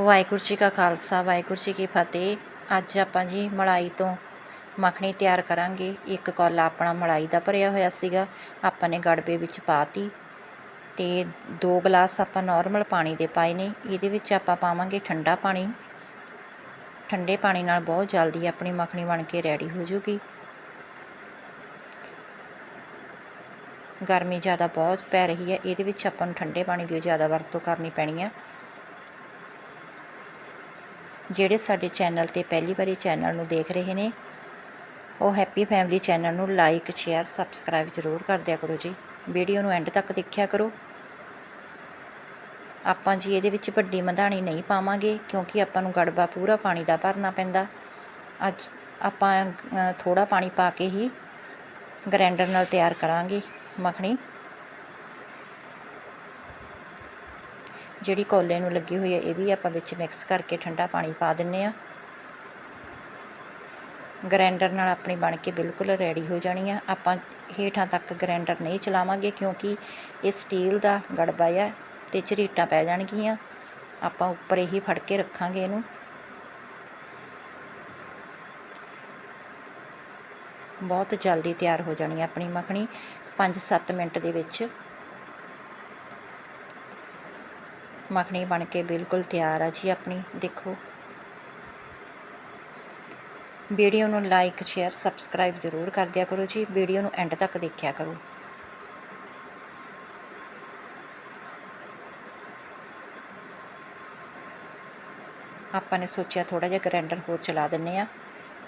ਵਾਹਿਗੁਰੂ ਜੀ ਕਾ ਖਾਲਸਾ, ਵਾਹਿਗੁਰੂ ਜੀ ਕੀ ਫਤਿਹ। ਅੱਜ ਆਪਾਂ ਜੀ ਮਲਾਈ ਤੋਂ ਮੱਖਣੀ ਤਿਆਰ ਕਰਾਂਗੇ। ਇੱਕ ਕੌਲਾ ਆਪਣਾ ਮਲਾਈ ਦਾ ਭਰਿਆ ਹੋਇਆ ਸੀਗਾ, ਆਪਾਂ ਨੇ ਗੜਬੇ ਵਿੱਚ ਪਾਤੀ। ਤੇ ਦੋ ਗਲਾਸ ਆਪਾਂ ਨਾਰਮਲ ਪਾਣੀ ਦੇ ਪਾਏ ਨੇ। ਇਹਦੇ ਵਿੱਚ ਆਪਾਂ ਪਾਵਾਂਗੇ ਠੰਡਾ ਪਾਣੀ। ਠੰਡੇ ਪਾਣੀ ਨਾਲ ਬਹੁਤ ਜਲਦੀ ਆਪਣੀ ਮੱਖਣੀ ਬਣ ਕੇ ਰੈਡੀ ਹੋ ਜੂਗੀ। ਗਰਮੀ ਜ਼ਿਆਦਾ ਬਹੁਤ ਪੈ ਰਹੀ ਹੈ। ਇਹਦੇ ਵਿੱਚ ਆਪਾਂ ਨੂੰ ਠੰਡੇ ਪਾਣੀ ਦੀ ਜ਼ਿਆਦਾ ਵਰਤੋਂ ਕਰਨੀ ਪੈਣੀ ਹੈ ਜਿਹੜੇ ਸਾਡੇ ਚੈਨਲ ਤੇ ਪਹਿਲੀ ਵਾਰੀ ਚੈਨਲ ਨੂੰ ਦੇਖ ਰਹੇ ਨੇ, ਉਹ ਹੈਪੀ ਫੈਮਿਲੀ ਚੈਨਲ ਨੂੰ ਲਾਈਕ ਸ਼ੇਅਰ ਸਬਸਕ੍ਰਾਈਬ ਜ਼ਰੂਰ ਕਰ ਦਿਆ ਕਰੋ ਜੀ। ਵੀਡੀਓ ਨੂੰ ਐਂਡ ਤੱਕ ਦੇਖਿਆ ਕਰੋ। ਆਪਾਂ ਜੀ ਇਹਦੇ ਵਿੱਚ ਵੱਡੀ ਮਧਾਣੀ ਨਹੀਂ ਪਾਵਾਂਗੇ, ਕਿਉਂਕਿ ਆਪਾਂ ਨੂੰ ਗੜਬਾ ਪੂਰਾ ਪਾਣੀ ਦਾ ਭਰਨਾ ਪੈਂਦਾ। ਅੱਜ ਆਪਾਂ ਥੋੜਾ ਪਾਣੀ ਪਾ ਕੇ ਹੀ ਗ੍ਰਾਈਂਡਰ ਨਾਲ ਤਿਆਰ ਕਰਾਂਗੇ ਮੱਖਣੀ। ਜਿਹੜੀ ਕੋਲੇ ਨੂੰ ਲੱਗੀ ਹੋਈ ਹੈ, ਇਹ ਵੀ ਆਪਾਂ ਵਿੱਚ ਮਿਕਸ ਕਰਕੇ ਠੰਡਾ ਪਾਣੀ ਪਾ ਦਿੰਨੇ ਆ ਗ੍ਰਾਈਂਡਰ ਨਾਲ ਆਪਣੀ ਬਣ ਕੇ ਬਿਲਕੁਲ ਰੈਡੀ ਹੋ ਜਾਣੀ ਆ। ਆਪਾਂ ਹੇਠਾਂ ਤੱਕ ਗ੍ਰਾਈਂਡਰ ਨਹੀਂ ਚਲਾਵਾਂਗੇ ਕਿਉਂਕਿ ਇਹ ਸਟੀਲ ਦਾ ਗੜਬਾ ਆ ਤੇ ਝਰੀਟਾਂ ਪੈ ਜਾਣਗੀਆਂ। ਆਪਾਂ ਉੱਪਰ ਹੀ ਫੜ ਕੇ ਰੱਖਾਂਗੇ ਇਹਨੂੰ। ਬਹੁਤ ਜਲਦੀ ਤਿਆਰ ਹੋ ਜਾਣੀ ਆਪਣੀ ਮੱਖਣੀ। 5-7 ਮਿੰਟ ਦੇ ਵਿੱਚ ਮੱਖਣੀ ਬਣ ਕੇ ਬਿਲਕੁਲ ਤਿਆਰ ਆ ਜੀ ਆਪਣੀ, ਦੇਖੋ। ਵੀਡੀਓ ਨੂੰ ਲਾਈਕ ਸ਼ੇਅਰ ਸਬਸਕ੍ਰਾਈਬ ਜ਼ਰੂਰ ਕਰ ਦਿਆ ਕਰੋ ਜੀ, ਵੀਡੀਓ ਨੂੰ ਐਂਡ ਤੱਕ ਦੇਖਿਆ ਕਰੋ। ਆਪਾਂ ਨੇ ਸੋਚਿਆ ਥੋੜਾ ਜਿਹਾ ਗ੍ਰਾਈਂਡਰ ਹੋਰ ਚਲਾ ਦਿੰਨੇ ਆ,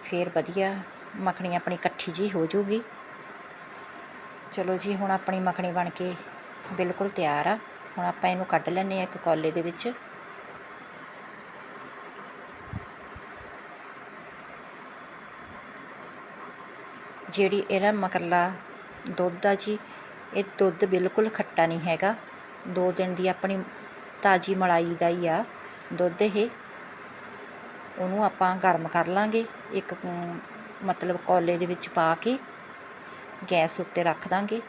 ਫੇਰ ਵਧੀਆ ਮੱਖਣੀ ਆਪਣੀ ਇਕੱਠੀ ਜੀ ਹੋ ਜੂਗੀ ਚਲੋ ਜੀ, ਹੁਣ ਆਪਣੀ ਮੱਖਣੀ ਬਣ ਕੇ ਬਿਲਕੁਲ ਤਿਆਰ ਆ। ਹੁਣ ਆਪਾਂ ਇਹਨੂੰ ਕੱਢ ਲੈਨੇ ਆ ਇੱਕ ਕੌਲੇ ਦੇ ਵਿੱਚ। ਜਿਹੜੀ ਇਹਦਾ ਮਕਰਲਾ ਦੁੱਧ ਆ ਜੀ, ਇਹ ਦੁੱਧ ਬਿਲਕੁਲ ਖੱਟਾ ਨਹੀਂ ਹੈਗਾ। ਦੋ ਦਿਨ ਦੀ ਆਪਣੀ ਤਾਜੀ ਮਲਾਈ ਦਾ ਹੀ ਆ ਦੁੱਧ ਇਹ। ਉਹਨੂੰ ਆਪਾਂ ਗਰਮ ਕਰ ਲਾਂਗੇ, ਇੱਕ, ਮਤਲਬ ਕੌਲੇ ਦੇ ਵਿੱਚ ਪਾ ਕੇ ਗੈਸ ਉੱਤੇ ਰੱਖ ਦਾਂਗੇ।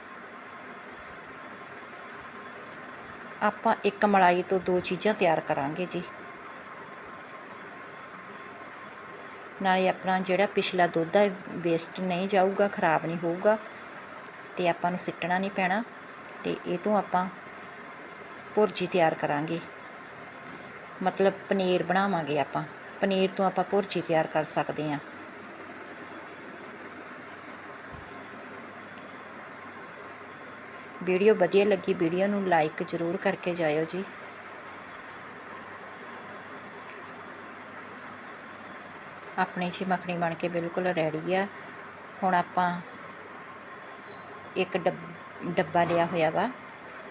ਆਪਾਂ ਇੱਕ ਮਲਾਈ ਤੋਂ ਦੋ ਚੀਜ਼ਾਂ ਤਿਆਰ ਕਰਾਂਗੇ ਜੀ। ਨਾਲੇ ਆਪਣਾ ਜਿਹੜਾ ਪਿਛਲਾ ਦੁੱਧ ਹੈ ਵੇਸਟ ਨਹੀਂ ਜਾਊਗਾ, ਖਰਾਬ ਨਹੀਂ ਹੋਊਗਾ ਤੇ ਆਪਾਂ ਨੂੰ ਸਿੱਟਣਾ ਨਹੀਂ ਪੈਣਾ ਤੇ ਇਹ ਤੋਂ ਆਪਾਂ ਭੁਰਜੀ ਤਿਆਰ ਕਰਾਂਗੇ। ਮਤਲਬ ਪਨੀਰ ਬਣਾਵਾਂਗੇ ਆਪਾਂ। ਪਨੀਰ ਤੋਂ ਆਪਾਂ ਭੁਰਜੀ ਤਿਆਰ ਕਰ ਸਕਦੇ ਹਾਂ। ਵੀਡੀਓ ਵਧੀਆ ਲੱਗੀ, ਵੀਡੀਓ ਨੂੰ ਲਾਈਕ ਜ਼ਰੂਰ ਕਰਕੇ ਜਾਇਓ ਜੀ। ਆਪਣੀ ਜੀ ਮੱਖਣੀ ਬਣ ਕੇ ਬਿਲਕੁਲ ਰੈਡੀ ਆ। ਹੁਣ ਆਪਾਂ ਇੱਕ ਡੱਬਾ ਲਿਆ ਹੋਇਆ ਵਾ,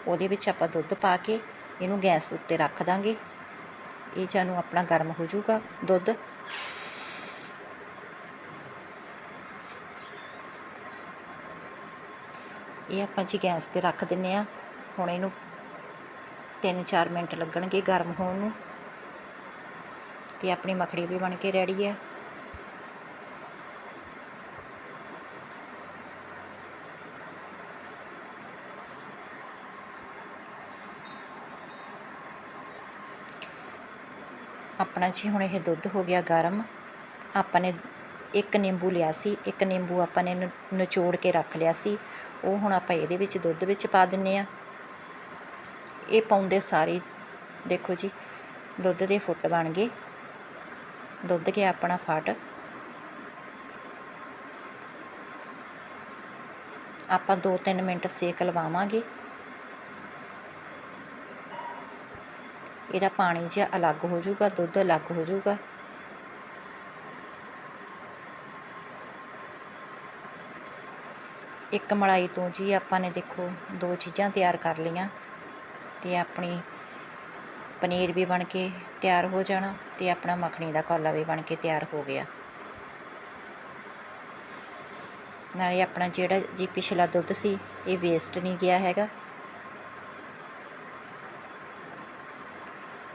ਉਹਦੇ ਵਿੱਚ ਆਪਾਂ ਦੁੱਧ ਪਾ ਕੇ ਇਹਨੂੰ ਗੈਸ ਉੱਤੇ ਰੱਖ ਦਾਂਗੇ। ਇਹ ਜਾਨੂੰ ਆਪਣਾ ਗਰਮ ਹੋ ਜਾਊਗਾ ਦੁੱਧ। ਇਹ ਆਪਾਂ ਜੀ ਗੈਸ ਤੇ ਰੱਖ ਦਿੰਨੇ ਆ। ਹੁਣ ਇਹਨੂੰ 3-4 ਮਿੰਟ ਲੱਗਣਗੇ ਗਰਮ ਹੋਣ ਨੂੰ। ਤੇ ਆਪਣੀ ਮੱਖਣੀ ਵੀ ਬਣ ਕੇ ਰੈਡੀ ਹੈ ਆਪਣਾ ਜੀ ਹੁਣ ਇਹ ਦੁੱਧ ਹੋ ਗਿਆ ਗਰਮ। ਆਪਾਂ ਨੇ ਇੱਕ ਨਿੰਬੂ ਲਿਆ ਸੀ, ਇੱਕ ਨਿੰਬੂ ਆਪਾਂ ਨੇ ਨਿਚੋੜ ਕੇ ਰੱਖ ਲਿਆ ਸੀ। ਉਹ ਹੁਣ ਆਪਾਂ ਇਹਦੇ ਵਿੱਚ ਦੁੱਧ ਵਿੱਚ ਪਾ ਦਿੰਨੇ ਆ। ਇਹ ਪਾਉਂਦੇ ਸਾਰੇ, ਦੇਖੋ ਜੀ, ਦੁੱਧ ਦੇ ਫੁੱਟ ਬਣ ਗਏ। ਦੁੱਧ ਗਿਆ ਆਪਣਾ ਫਾਟ। ਆਪਾਂ 2-3 ਮਿੰਟ ਸੇਕ ਲਵਾਵਾਂਗੇ। ਇਹਦਾ ਪਾਣੀ ਜਿਹਾ ਅਲੱਗ ਹੋ ਜਾਊਗਾ, ਦੁੱਧ ਅਲੱਗ ਹੋ ਜਾਊਗਾ। ਇੱਕ ਮਲਾਈ ਤੋਂ ਜੀ ਆਪਾਂ ਨੇ ਦੇਖੋ ਦੋ ਚੀਜ਼ਾਂ ਤਿਆਰ ਕਰ ਲਈਆਂ ਤੇ ਆਪਣੀ ਪਨੀਰ ਵੀ ਬਣ ਕੇ ਤਿਆਰ ਹੋ ਜਾਣਾ ਤੇ ਆਪਣਾ ਮੱਖਣੀ ਦਾ ਕੌਲਾ ਵੀ ਬਣ ਕੇ ਤਿਆਰ ਹੋ ਗਿਆ। ਨਾਲੇ ਆਪਣਾ ਜਿਹੜਾ ਜੀ ਪਿਛਲਾ ਦੁੱਧ ਸੀ, ਇਹ ਵੇਸਟ ਨਹੀਂ ਗਿਆ ਹੈਗਾ।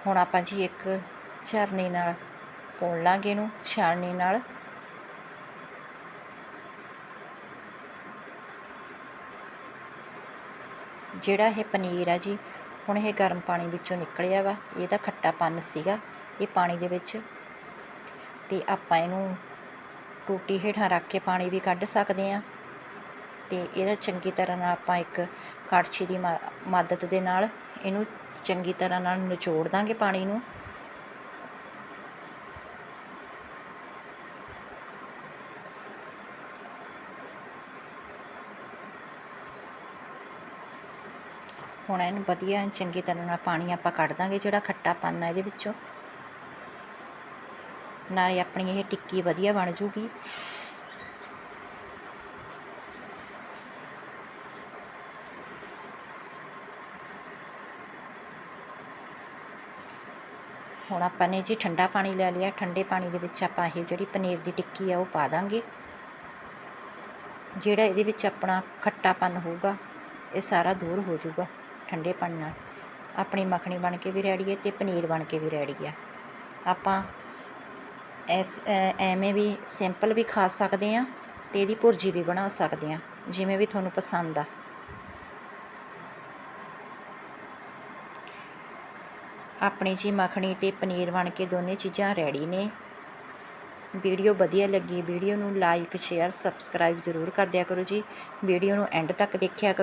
ਹੁਣ ਆਪਾਂ ਜੀ ਇੱਕ ਝਰਨੇ ਨਾਲ ਪੋਣ ਲਾਂਗੇ ਇਹਨੂੰ, ਛਾਣਨੀ ਨਾਲ। ਜਿਹੜਾ ਇਹ ਪਨੀਰ ਆ ਜੀ, ਹੁਣ ਇਹ ਗਰਮ ਪਾਣੀ ਵਿੱਚੋਂ ਨਿਕਲਿਆ ਵਾ, ਇਹਦਾ ਖੱਟਾਪਨ ਸੀਗਾ, ਇਹ ਪਾਣੀ ਦੇ ਵਿੱਚ। ਤੇ ਆਪਾਂ ਇਹਨੂੰ ਟੂਟੀ ਹੇਠਾਂ ਰੱਖ ਕੇ ਪਾਣੀ ਵੀ ਕੱਢ ਸਕਦੇ ਹਾਂ। ਤੇ ਇਹਦਾ ਚੰਗੀ ਤਰ੍ਹਾਂ ਨਾਲ ਆਪਾਂ ਇੱਕ ਕੜਛੀ ਦੀ ਮ- ਮਦਦ ਦੇ ਨਾਲ ਇਹਨੂੰ ਚੰਗੀ ਤਰ੍ਹਾਂ ਨਾਲ ਨਿਚੋੜ ਦਾਂਗੇ ਪਾਣੀ ਨੂੰ। ਹੁਣ, ਇਹਨੂੰ ਵਧੀਆ ਚੰਗੀ ਤਰ੍ਹਾਂ ਨਾਲ ਪਾਣੀ ਆਪਾਂ ਕੱਢ ਦਾਂਗੇ, ਜਿਹੜਾ ਖੱਟਾ ਪਾਨਾ ਇਹਦੇ ਵਿੱਚੋਂ। ਨਾਲੇ ਆਪਣੀ ਇਹ ਟਿੱਕੀ ਵਧੀਆ ਬਣ ਜੂਗੀ। ਹੁਣ ਆਪਾਂ ਨੇ ਜੀ ਠੰਡਾ ਪਾਣੀ ਲੈ ਲਿਆ, ਠੰਡੇ ਪਾਣੀ ਦੇ ਵਿੱਚ ਆਪਾਂ ਇਹ ਜਿਹੜੀ ਪਨੀਰ ਦੀ ਟਿੱਕੀ ਆ ਉਹ ਪਾ ਦਾਂਗੇ। ਜਿਹੜਾ ਇਹਦੇ ਵਿੱਚ ਆਪਣਾ ਖੱਟਾਪਨ ਹੋਊਗਾ, ਇਹ ਸਾਰਾ ਦੂਰ ਹੋ ਜਾਊਗਾ ਠੰਡੇ ਪਾਣੀ ਨਾਲ। ਆਪਣੀ ਮੱਖਣੀ ਬਣ ਕੇ ਵੀ ਰੈਡੀ ਹੈ ਤੇ ਪਨੀਰ ਬਣ ਕੇ ਵੀ ਰੈਡੀ ਆ। ਆਪਾਂ ਐਸ ਐਵੇਂ ਵੀ ਸਿੰਪਲ ਵੀ ਖਾ ਸਕਦੇ ਆ ਤੇ ਇਹਦੀ ਭੁਰਜੀ ਵੀ ਬਣਾ ਸਕਦੇ ਆ ਜਿਵੇਂ ਵੀ ਤੁਹਾਨੂੰ ਪਸੰਦ ਆ। ਆਪਣੀ ਜੀ ਮੱਖਣੀ ਤੇ ਪਨੀਰ ਬਣ ਕੇ ਦੋਨੇ ਚੀਜ਼ਾਂ ਰੈਡੀ ਨੇ। ਵੀਡੀਓ ਵਧੀਆ ਲੱਗੀ, ਵੀਡੀਓ ਨੂੰ ਲਾਈਕ, ਸ਼ੇਅਰ, ਸਬਸਕ੍ਰਾਈਬ ਜ਼ਰੂਰ ਕਰ ਦਿਆ ਕਰੋ ਜੀ। ਵੀਡੀਓ ਨੂੰ ਐਂਡ ਤੱਕ ਦੇਖਿਆ ਕਰੋ।